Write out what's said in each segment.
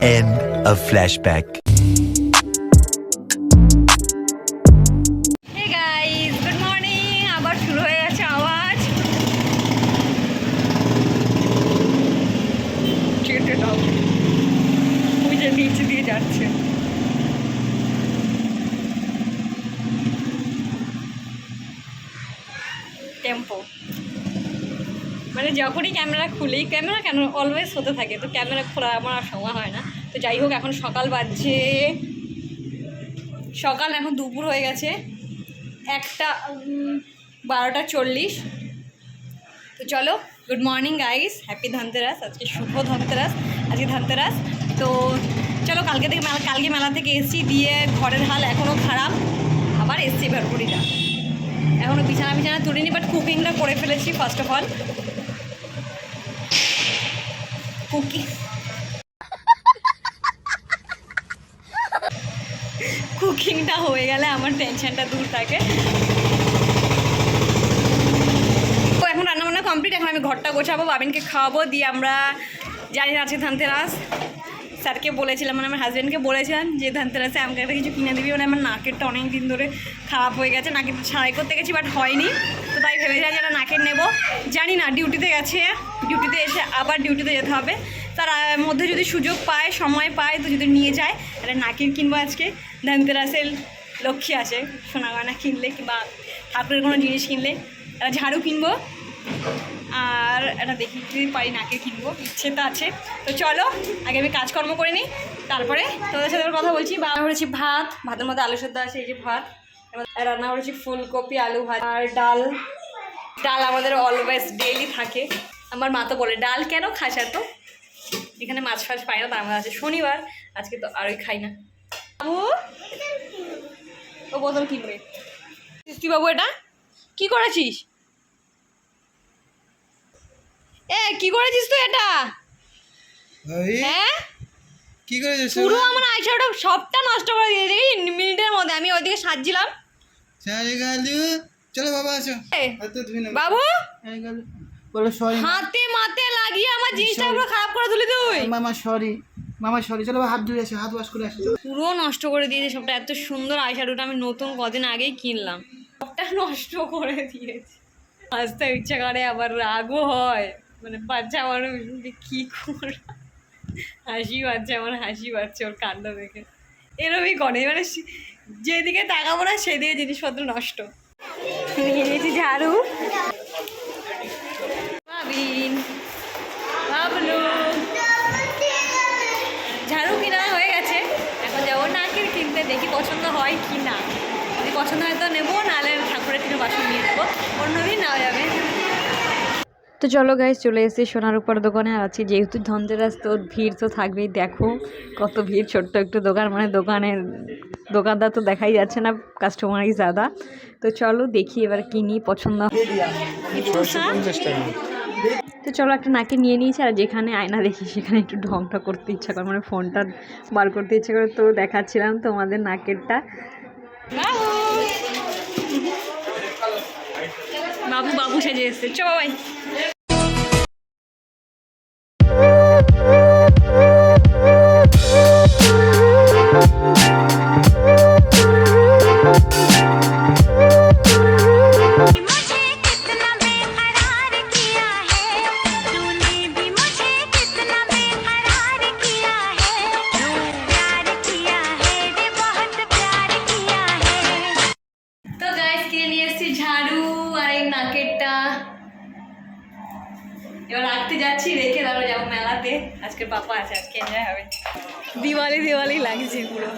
End of flashback. যাচ্ছে। Tempo মানে যখনই ক্যামেরা খুলি, ক্যামেরা কেন? অলওয়েজ হতে থাকে। তো ক্যামেরা খোলা আমার আর সময় হয় না। তো যাই হোক, এখন সকাল বাজছে। সকাল এখন দুপুর হয়ে গেছে। একটা বারোটা চল্লিশ। তো চলো good morning guys happy Dhanteras আজকে শুভ ধনতেরাস আজকে ধনতেরাস তো চলো, কালকে থেকে মেলা, কালকে মেলা থেকে এসছি। দিয়ে ঘরের হাল এখনও খারাপ। আবার এসছি ভরপুরিটা এখনও বিছানা বিছানা তুলিনি বাট কুকিংটা করে ফেলেছি ফার্স্ট অফ অল কুকিং। কুকিংটা হয়ে গেলে আমার টেনশনটা দূর থাকে। তো এখন রান্নাবান্না কমপ্লিট এখন আমি ঘরটা গোছাবো, বাবিনকে খাওয়াবো, দিয়ে আমরা জানি না আজকে ধানতেরাস স্যারকে বলেছিলাম মানে আমার হাজব্যান্ডকে বলেছিলাম যে ধানতেরাসে আমাকে একটা কিছু কিনে দিবি। মানে আমার নাকেরটা অনেক দিন ধরে খারাপ হয়ে গেছে নাকের সারাই করতে গেছি বাট হয়নি। তো তাই ভেবেছিলাম যে একটা নাকের নেব। জানি না ডিউটিতে গেছে ডিউটিতে এসে আবার ডিউটিতে যেতে হবে। তার মধ্যে যদি সুযোগ পায়, সময় পায়, তো যদি নিয়ে যায়, একটা নাকের কিনবো আজকে। ধানতেরাসের লক্ষ্মী আছে, সোনা গয়না কিনলে কিংবা ঠাকুরের কোনো জিনিস কিনলে ঝাড়ু কিনবো। আর এটা দেখি যদি পারি নাকে কিনবো, ইচ্ছে তো আছে। তো চলো, আগে আমি কাজকর্ম করে নিই, তারপরে তোদের সাথে কথা বলছি। বা করেছি ভাত, ভাতের মধ্যে আলু সেদ্ধ আছে, এই যে ভাত। রান্না করেছি ফুলকপি, আলু ভাত আর ডাল। ডাল আমাদের অলওয়েজ ডেইলি থাকে। আমার মা তো বলে, ডাল কেন খাস এত? এখানে মাছ ফাছ পাই না, তার মধ্যে আছে শনিবার, আজকে তো আরই খাই না। বাবু? ও বোতল কিনবে। বাবু এটা? কি করেছিস? এ কি করেছিস তুই এটা? হ্যাঁ? কি করেছিস পুরো আমার আইশ্যাডো সবটা নষ্ট করে দিয়ে দেখি মিনিটের মধ্যে। আমি ওইদিকে সাজছিলাম। সারে গালু। চলো বাবা আসো। বাবু? সারে বলো সরি হাতে মাতে লাগিয়ে আমার জিনিসটা পুরো খারাপ করে তুলি তুই। মামা সরি মামা সরি চলো হাত ধুয়ে আসো হাত ওয়াশ করে আসো। পুরো নষ্ট করে দিয়েছে সবটা এত সুন্দর আইশ্যাডোটা আমি নতুন কদিন আগেই কিনলাম। সবটা নষ্ট করে দিয়েছে। হাসতে ইচ্ছা করে আবার রাগও হয়। মানে বাচ্চা আমার কী করে? হাসি পাচ্ছে, আমার হাসি পাচ্ছে ওর কাণ্ড দেখে। এরমই করে মানে যেদিকে তাকাবো না, সেদিকে জিনিসপত্র নষ্ট। নিয়ে নিয়েছি ঝাড়ু? ভাবিন বাবলু ঝাড়ু কিনা হয়ে গেছে। এখন যাব নাকের কিনতে, দেখি পছন্দ হয় কি না যদি পছন্দ হয় তো নেব, নাহলে ঠাকুরের কিছু বাসন নিয়ে নেব। অন্যদিন নেওয়া যাবে। তো চলো গাইজ চলে এসেছি সোনার উপর দোকানে। আর আছি যেহেতু ধনতেরাস তো ভিড় তো থাকবেই। দেখো কত ভিড় ছোট্ট একটু দোকান। মানে দোকানের দোকানদার তো দেখাই যাচ্ছে না কাস্টমারই দাদা তো চলো দেখি এবার কিনি পছন্দ। তো চলো একটা নাকে নিয়ে নিয়েছি আর যেখানে আয়না দেখি সেখানে একটু ঢংটা করতে ইচ্ছা করে। মানে ফোনটা বার করতে ইচ্ছা করে তো দেখাচ্ছিলাম তোমাদের নাকেরটা। বাবু বাবু সেজে এসছে। চ বাবাই এসেছি ঝাড়ু আর এই নাকেরটা। এবার রাখতে যাচ্ছি, রেখে তারপরে যাব মেলাতে। আজকে পাপা আছে, আজকে এনজয় হবে। দিওয়ালি দিওয়ালি লাগছে পুরো।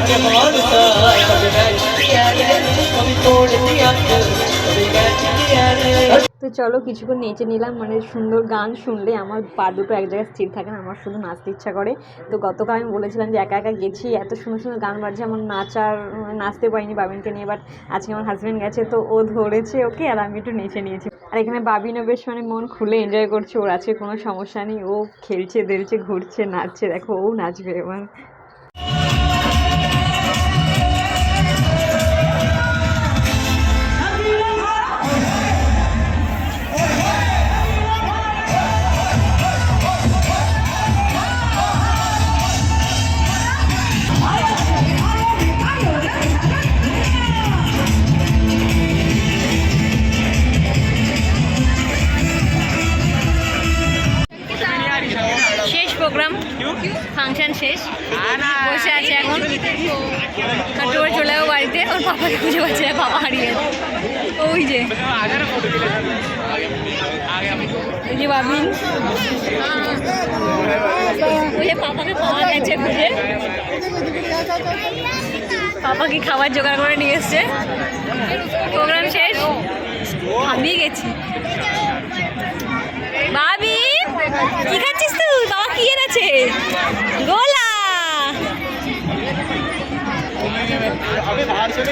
के बोलता कभी मैच किया रे कभी तोड़ दिया दिल कभी मैच किया रे তো চলো কিছুক্ষণ নেচে নিলাম মানে সুন্দর গান শুনলে আমার পা দুটো এক জায়গায় স্থির থাকে না আমার শুধু নাচতে ইচ্ছা করে তো গতকাল আমি বলেছিলাম যে একা একা গেছি এত সুন্দর সুন্দর গান বাজছে আমার নাচার নাচতে পারিনি বাবিনকে নিয়ে বাট আজকে আমার হাজব্যান্ড গেছে তো ও ধরেছে ওকে আর আমি একটু নেচে নিয়েছি আর এখানে বাবিনও বেশ মানে মন খুলে এনজয় করছে ওর আছে কোনো সমস্যা নেই ও খেলছে দেলছে ঘুরছে নাচছে দেখো ও নাচবে এবার শেষ প্রোগ্রাম। ফাংশন শেষ। বসে আছে এখন। খাট্টু করে চলে যাব বাড়িতে। ওর পাপাকে খুঁজে পাচ্ছে না পাপা হারিয়ে ওই যে। ওই যে ওই যে পাপাকে পাওয়া গেছে খুঁজে। পাপা কি খাবার জোগাড় করে নিয়ে এসছে। প্রোগ্রাম শেষ। হামিয়ে গেছি। বাবি, কি খাচ্ছিস তুই বাবা কি এনেছে গোলা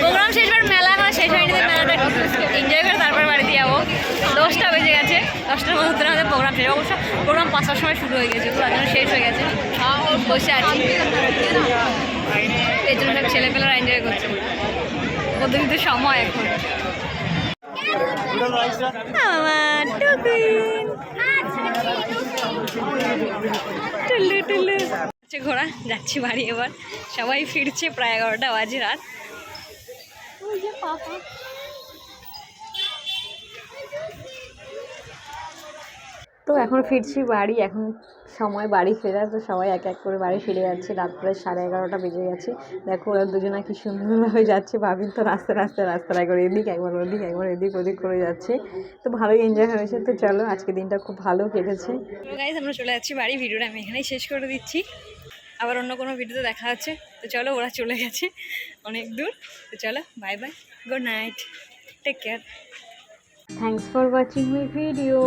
প্রোগ্রাম শেষ বার মেলা আমার শেষ হয়নি তো মেলাটা এনজয় করে তারপর বাড়িতে যাব। দশটা বেজে গেছে, দশটার মধ্যে আমাদের প্রোগ্রাম শেষ। অবশ্য প্রোগ্রাম পাঁচটার সময় শুরু হয়ে গেছে তো জন্য শেষ হয়ে গেছে। বসে আছি। এই জন্য সব ছেলেপেলেরা এনজয় করছে। ওদের কিন্তু সময় এখন। ঘোড়া, যাচ্ছি বাড়ি এবার। সবাই ফিরছে প্রায় এগারোটা বাজে রাত। ওই যে পাপা তো এখন ফিরছি বাড়ি এখন সময় বাড়ি ফেরার তো সবাই এক এক করে বাড়ি ফিরে যাচ্ছে। রাত প্রায় সাড়ে এগারোটা বেজে গেছে। দেখো ওরা দুজনা কি সুন্দরভাবে যাচ্ছে। ভাবিন তো রাস্তা রাস্তায় রাস্তায় করে এদিক একবার ওদিক একবার এদিক ওদিক করে যাচ্ছে। তো ভালোই এনজয় হয়েছে। তো চলো আজকে দিনটা খুব ভালো কেটেছে। আমরা চলে যাচ্ছি বাড়ি। ভিডিওটা আমি এখানেই শেষ করে দিচ্ছি। আবার অন্য কোনো ভিডিওতে দেখা আছে তো চলো, ওরা চলে গেছে অনেক দূর। তো চলো bye bye good night take care thanks for watching my video